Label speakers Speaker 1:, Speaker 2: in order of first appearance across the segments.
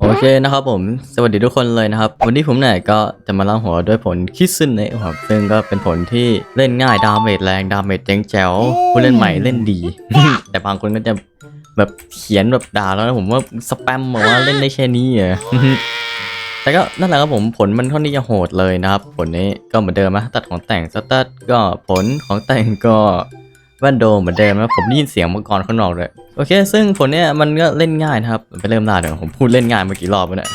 Speaker 1: โอเคนะครับผม สวัสดีทุกคนเลยนะครับ วันนี้ผมเนี่ยก็จะมาเล่าหัวด้วยผลคิดซึนเนะครับซึ่งก็เป็นผลที่เล่นง่ายดาเมจแรงดาเมจเจ๋งแจ๋วผู้เล่นใหม่เล่นดี แต่บางคนก็จะแบบเขียนแบบด่าแล้วนะผมว่าสแปมบอกว่าเล่นได้แค่นี้เหรอแต่ก็นั่นแหละครับผมผลมันค่อนข้างจะโหดเลยนะครับ ผลนี้ก็เหมือนเดิมนะตัดของแต่งสตัดก็ผลของแต่งก็ แว่นโดมเหมือนเดิมนะผมได้ยินเสียงมังกรข้างนอกเลยโอเค ซึ่งผลเนี้ยมันก็เล่นง่ายนะครับไปเริ่มล่าเดี๋ยวผมพูดเล่นง่ายมากี่รอบแล้วเนี่ย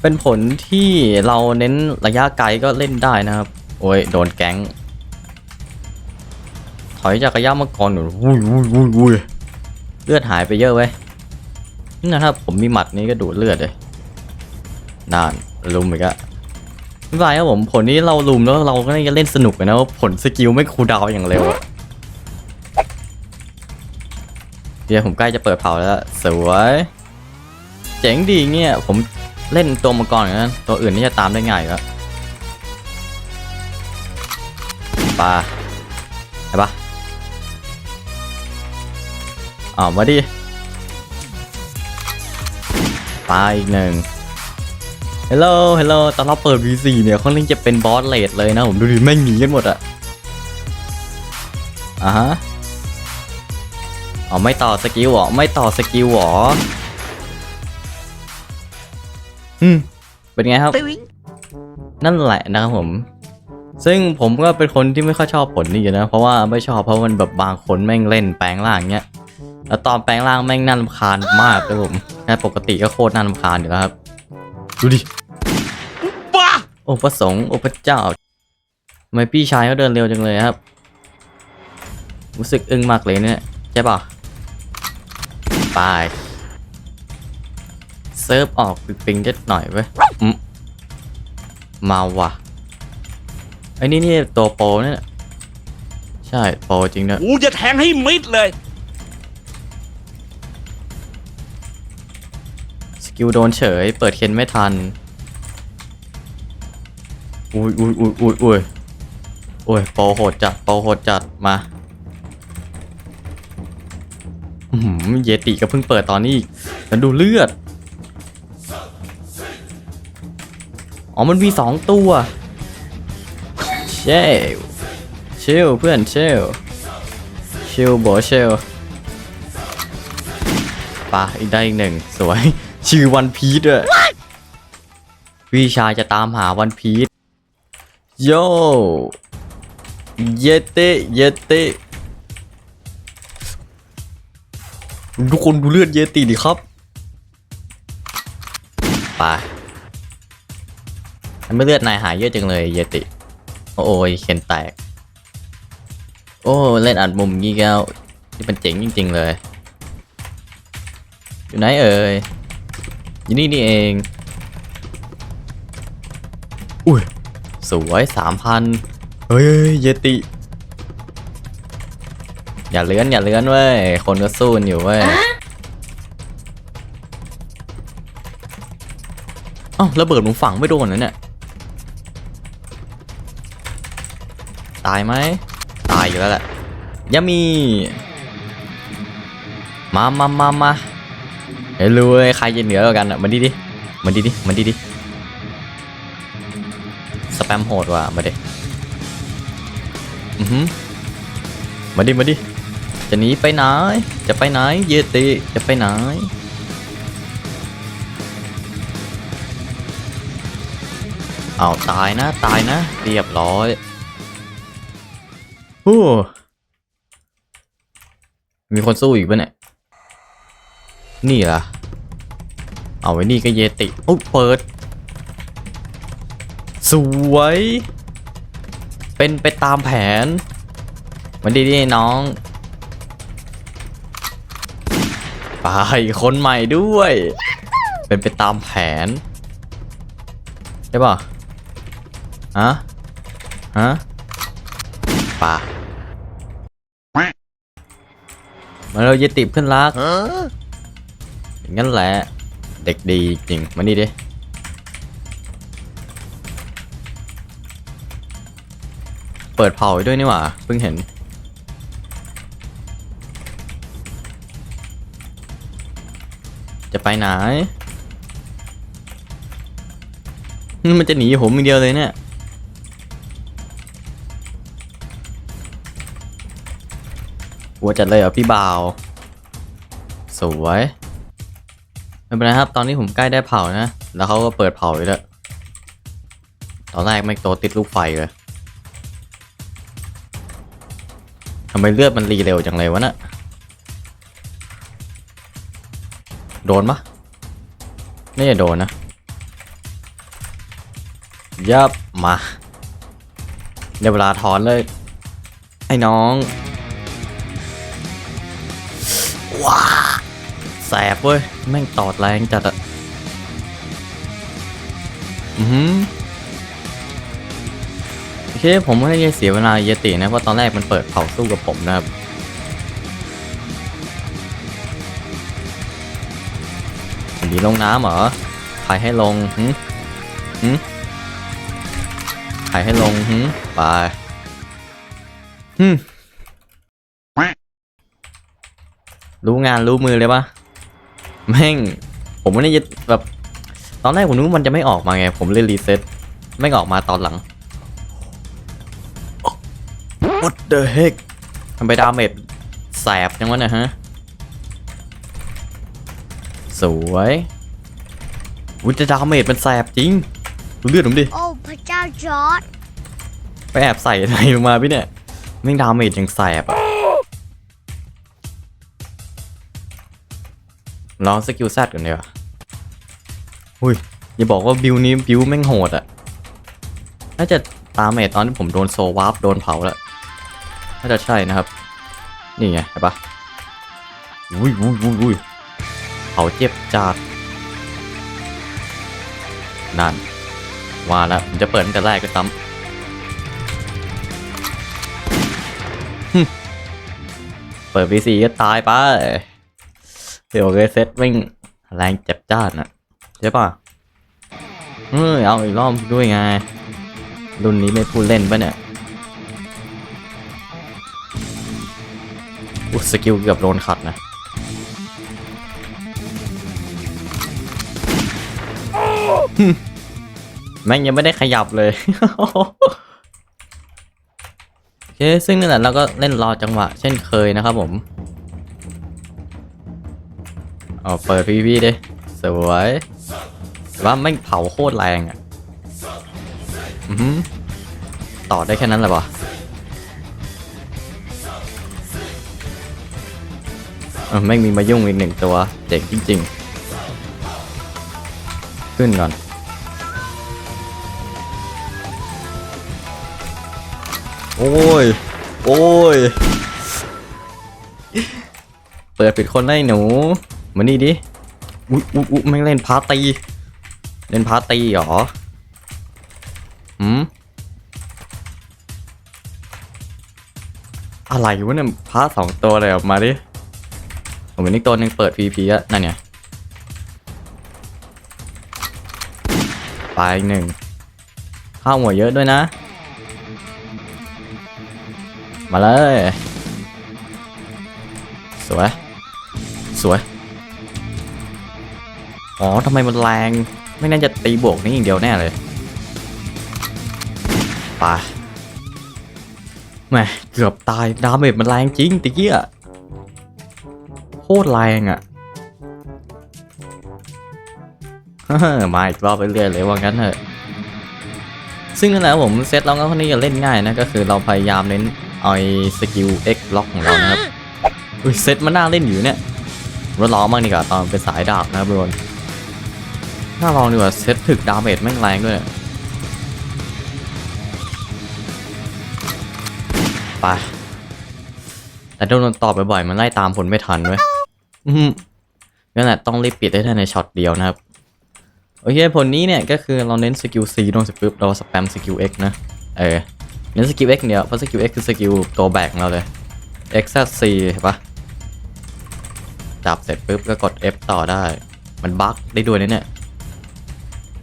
Speaker 1: เป็นผลที่เราเน้นระยะไกลก็เล่นได้นะครับ โอ้ยโดนแก๊ง ถอยจากระยะมังกรหนูวุ้ยวุ้ยวุ้ยวุ้ยเลือดหายไปเยอะเว้ยนี่นะครับผมมีหมัดนี้ก็ดูดเลือดเลยนานลุมอีกอะ ไม่เป็นไรครับผมผลนี้เราลุมแล้วเราก็น่าจะเล่นสนุกเลยนะว่าผลสกิลไม่คูลดาวน์อย่างเร็วอะเดี๋ยวผมใกล้จะเปิดเผาแล้ว สวย เจ๋งดีเงี้ยผมเล่นตัวมังกรอย่างนั้นตัวอื่นนี่จะตามได้ง่ายอยู่แล้วปลาใช่ปะอ้าวมาดิตายอีกหนึ่ง ฮัลโหลฮัลโหลตอนเราเปิด V4 เนี่ยเขาเล่นจะเป็นบอสเลดเลยนะผมดูดิแม่งหนีกันหมดอะอะฮะอ๋อไม่ต่อสกิลเหรอไม่ต่อสกิลเหรออืมเป็นไงครับ นั่นแหละนะครับผม ซึ่งผมก็เป็นคนที่ไม่ค่อยชอบผลนี้อยู่นะ เพราะว่าไม่ชอบเพราะมันแบบบางคนแม่งเล่นแปลงร่างเงี้ย แล้วตอนแปลงร่างแม่งน่ารำคาญมากเลยผมแต่ปกติก็โคตรน่ารำคาญอยู่แล้วครับ ดูดิ
Speaker 2: บ้า
Speaker 1: โอ้พระสงฆ์โอ้พระเจ้าทำไมพี่ชายเขาเดินเร็วจังเลยครับ รู้สึกอึ้งมากเลยเนี่ยใช่ป่ะไปเซิร์ฟออกปิงๆนิดหน่อยเว้ยอืมมาว่ะไอ้นี่นี่ตัวโปรเนี่ยใช่โปรจริงเนี่ย
Speaker 2: กูจะแทงให้มิดเลย
Speaker 1: กิลโดนเฉย เปิดเคนไม่ทัน อุ้ยอุ้ยอุ้ยอุ้ยอุ้ยโอ้ยโปรโหดจัดโปรโหดจัดมาอือหือเยติก็เพิ่งเปิดตอนนี้อีกแล้วดูเลือด อ๋อ มันมีสองตัว เชลเชลเพื่อนเชลเชลบอเชลปะอีกได้อีกหนึ่ง สวย ชื่อวันพีชอะพี่ชายจะตามหาวันพีชโยเยเตเยเตทุกคนดูเลือดเยติดิครับไปทำไมเลือดนายหายเยอะจังเลยเยติ โอ้ยเข็นแตก โอ้เล่นอัดมุมงี้แก้วที่มันเจ๋งจริง ๆ เลย อยู่ไหนเอ่ย อยู่นี่นี่เอง อุ้ย สวยสามพันเฮ้ยเยติ อย่าเลื้อนอย่าเลื้อนเว้ย คนก็สู้กันอยู่เว้ยเอ้าระเบิดผมฝังไม่โดนนะเนี่ย ตายไหม ตายอยู่แล้วแหละยามี มามามามา เฮ้ยรู้เว้ยใครจะเหนือกว่ากันอะมาดิดิมาดิดิมาดิดิสแปมโหดว่ะมาเดิอือหือมาดิมาดิจะหนีไปไหน จะไปไหน เยติจะไปไหน เอาตายนะ ตายนะ เรียบร้อยฮู้มีคนสู้อีกปะเนี่ย นี่ล่ะเอาไว้นี่ก็เยติโอ้เปิด สวย เป็นไปตามแผน มันดีดีน้อง ไปคนใหม่ด้วย เป็นไปตามแผนใช่ป่ะฮะฮะป่ะมาเราเยติเพื่อนรักอย่า งั้นแหละ เด็กดีจริง มานี่ดิ เปิดเผาด้วยนี่หว่า เพิ่งเห็น จะไปไหนมมันจะหนีผมอย่างเดียวเลยเนี่ยหัวจัดเลยเหรอพี่บ่าว สวย ไม่เป็นไรครับ ตอนนี้ผมใกล้ได้เผานะ แล้วเขาก็เปิดเผาเลยแล้ว ตอนแรกไม่โตติดลูกไฟเลยทำไมเลือดมันรีเร็วจังเลยวะน่ะโดนปะไม่จะโดนนะยับมาเดี๋ยวเวลาถอนเลย ไอ้น้อง ว้า แสบเว้ย แม่งตอดแรงจัดอะอือหือโอเคผมไม่ได้เสียเวลาเยตินะ เพราะตอนแรกมันเปิดเผาสู้กับผมนะครับหนีลงน้ำเหรอใครให้ลงหึหึใครให้ลงหึไปหึรู้งานรู้มือเลยปะ แม่ง ผมไม่ได้ยึดแบบ ตอนแรกผมนึกว่ามันจะไม่ออกมาไง ผมเลยรีเซ็ตไม่งออกมาตอนหลัง What the heck ทำไปดาเมจแสบจังวะเนี่ยฮะ สวยวุ้ยจะดาเมจมันแสบจริงดูเลือดผมดิ
Speaker 3: โอ้พระเจ้าจอร์ด
Speaker 1: ไปแอบใส่อะไรมาพี่เนี่ยแม่งดาเมจยังแสบอะ ลองสกิลแซดกันเดียวาอุ้ยอย่าบอกว่าบิวนี้บิวแม่งโหดอะน่าจะตามเมจตอนที่ผมโดนโซวาร์ปโดนเผาแล้ว น่าจะใช่นะครับ นี่ไงเห็นปะอุ้ยอุ้ยอุ้ยอุ้ยเผาเจ็บจัดนั่นว่าแล้วผมจะเปิดตั้งแต่แรกก็ซ้ำเปิด VC ก็ตายไป เดี๋ยวเรเซ็ตแม่งแรงเจ็บจ้านอะใช่ป่ะเออเอาอีกรอบด้วยไง รุ่นนี้ไม่พูดเล่นปะเนี่ยอุยสกิลเกือบโดนขัดนะแม่งยังไม่ได้ขยับเลยโอเคซึ่งนั่นแหละเราก็เล่นรอจังหวะ เช่นเคยนะครับผม เอาเปิดพีพีดิสวยแต่ว่าไม่เผาโคตรแรงอะอือต่อได้แค่นั้นแหละปะเออแม่มีมายุ่งอีกหนึ่งตัว เจ๋งจริง ๆ ขึ้นก่อนโอ้ย โอ้ย เปิดปิดคนได้หนู มานี่ดิอุ๊ยอุ๊ยอุ๊ยแม่งเล่นพาร์ตี เล่นพาร์ตีเหรอหืมอะไรวะเนี่ยพาร์สองตัวเลยออกมาดิผมเป็นอีกตัวหนึ่งเปิด VP อะนั่นเนี่ยไปอีกหนึ่งข้าวหัวเยอะด้วยนะ มาเลย สวย สวย อ๋อทำไมมันแรง ไม่น่าจะตีบวกนี้อย่างเดียวแน่เลยไปแหมเกือบตายดาเมจมันแรงจริงตะกี้อะโคตรแรงอะมาอีกรอบไปเรื่อยเลยว่างั้นเถอะซึ่งนั่นแหละผมเซตเราก็ค่อนข้างจะเล่นง่ายนะก็คือเราพยายามเน้นเอาไอ้สกิล X ล็อกของเรานะครับอุ้ยเซตมันน่าเล่นอยู่เนี่ยเราลองบ้างดีกว่าตอนเป็นสายดาบนะครับทุกคน น่าลองดีกว่าเซตถึกดาเมจแม่งแรงด้วยไปแต่โดนตอบบ่อยๆมันไล่ตามผลไม่ทันเว้ยอืมนั่นแหละต้องรีบปิดให้ได้ในช็อตเดียวนะครับ โอเคผลนี้เนี่ยก็คือเราเน้นสกิล C ลงเสร็จปุ๊บเราสแปมสกิล X นะ เออ เน้นสกิล X เดียวเพราะสกิล X คือสกิลตัวแบกของเราเลย X แซ C เห็นปะจับเสร็จปุ๊บก็กด F ต่อได้ มันบั๊กได้ด้วยนะเนี่ย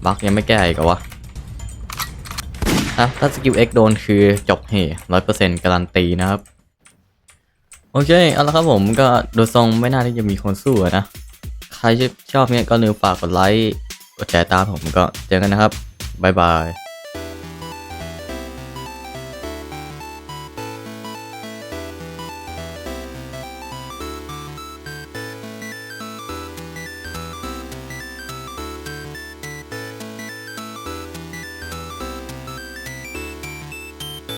Speaker 1: บั๊กยังไม่แก้อีกเหรอวะถ้าถ้าสกิล X โดนคือจบเฮร้อยเปอร์เซ็นต์การันตีนะครับ โอเค เอาละครับผมก็ดูทรงไม่น่าที่จะมีคนสู้นะ ใครใครชอบเนี่ยก็ลืมฝากกดไลค์ กดแชร์ตามผมก็เจอกันนะครับ บ๊ายบาย